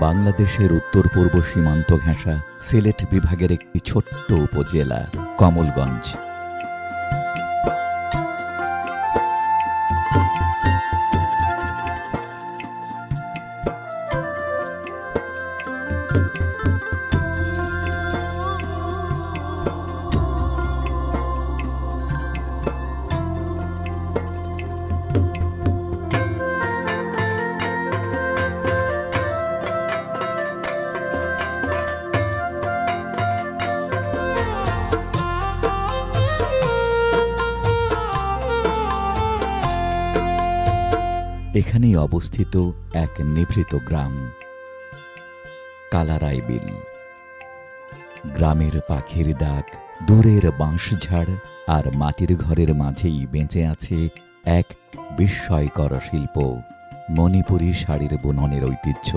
বাংলাদেশের উত্তর পূর্ব সীমান্ত ঘেঁষা সিলেট বিভাগের একটি ছোট্ট উপজেলা কমলগঞ্জ। এখানেই অবস্থিত এক নিভৃত গ্রাম, কালারাইবিল। গ্রামের পাখির ডাক দূরের বাঁশঝাড় আর মাটির ঘরের মাঝেই বেঁচে আছে এক বিস্ময়কর শিল্প, মণিপুরী শাড়ির বুননের ঐতিহ্য।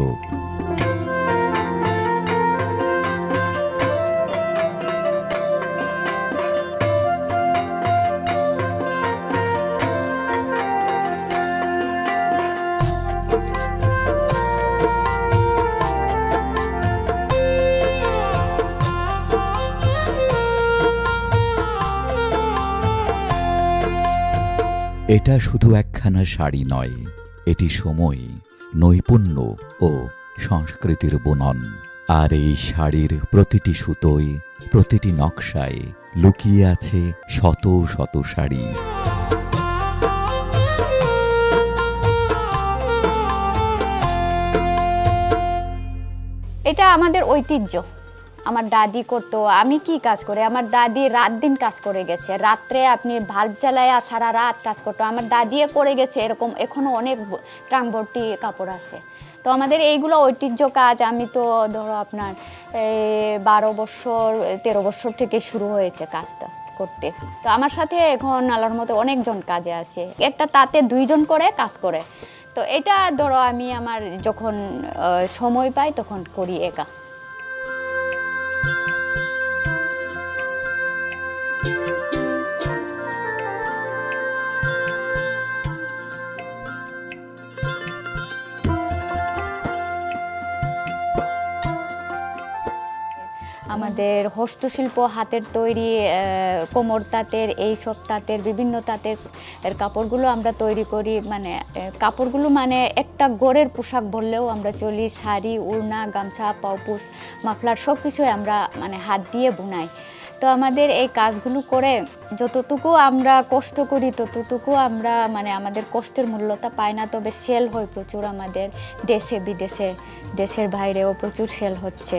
এটা শুধু একখানা শাড়ি নয়, এটি সময়, নৈপুণ্য ও সংস্কৃতির বুনন। আর এই শাড়ির প্রতিটি সুতোয় প্রতিটি নকশায় লুকিয়ে আছে শত শত শাড়ি। এটা আমাদের ঐতিহ্য। আমার দাদি করতো, আমি কি কাজ করে? আমার দাদি রাত দিন কাজ করে গেছে। রাত্রে আপনি ভাল্ব জ্বালায় সারা রাত কাজ করতো। আমার দাদিও করে গেছে, এরকম এখনও অনেক ব- ট্রাং ভর্তি কাপড় আছে। তো আমাদের এইগুলো ঐতিহ্য কাজ। আমি তো ধরো আপনার বারো বছর, তেরো বছর থেকে শুরু হয়েছে কাজটা করতে। তো আমার সাথে এখন আল্লাহর মতো অনেকজন কাজে আছে। একটা তাতে দুইজন করে কাজ করে। তো এটা ধরো আমি আমার যখন সময় পাই তখন করি একা। Thank you. আমাদের হস্তশিল্প, হাতের তৈরি কোমর তাঁতের, এই সব তাঁতের, বিভিন্ন তাঁতের কাপড়গুলো আমরা তৈরি করি। মানে কাপড়গুলো মানে একটা গড়ের পোশাক বললেও আমরা চলি। শাড়ি, উড়না, গামছা পাউপুস মাফলার সব কিছুই আমরা মানে হাত দিয়ে বোনাই। তো আমাদের এই কাজগুলো করে যতটুকু আমরা কষ্ট করি, ততটুকু আমরা মানে আমাদের কষ্টের মূল্যতা পাই না, তবে সেল হয় প্রচুর আমাদের দেশে, বিদেশে, দেশের বাইরেও প্রচুর সেল হচ্ছে।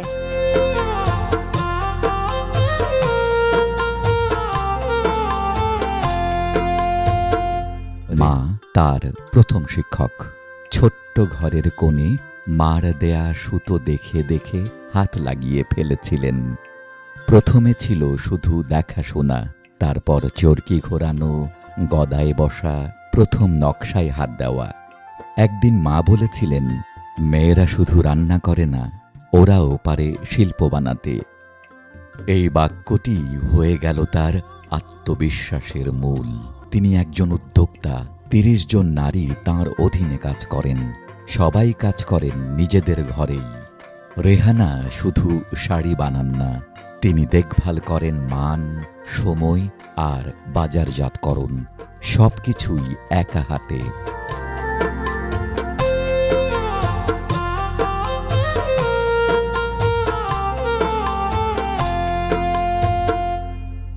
তার প্রথম শিক্ষক। ছোট্ট ঘরের কোণে মার দেয়া সুতো দেখে দেখে হাত লাগিয়ে ফেলেছিলেন। প্রথমে ছিল শুধু দেখাশোনা, তারপর চরকি ঘোরানো, গদায় বসা, প্রথম নকশায় হাত দেওয়া। একদিন মা বলেছিলেন, মেয়েরা শুধু রান্না করে না, ওরাও পারে শিল্প বানাতে। এই বাক্যটি হয়ে গেল তার আত্মবিশ্বাসের মূল। তিনি একজন উদ্যোক্তা তিরিশ জন নারী তার অধীনে কাজ করেন, সবাই কাজ করেন নিজেদের ঘরেই। রেহানা শুধু শাড়ি বানান না, তিনি দেখভাল করেন মান, সময় আর বাজারজাতকরণ, সবকিছুই একা হাতে।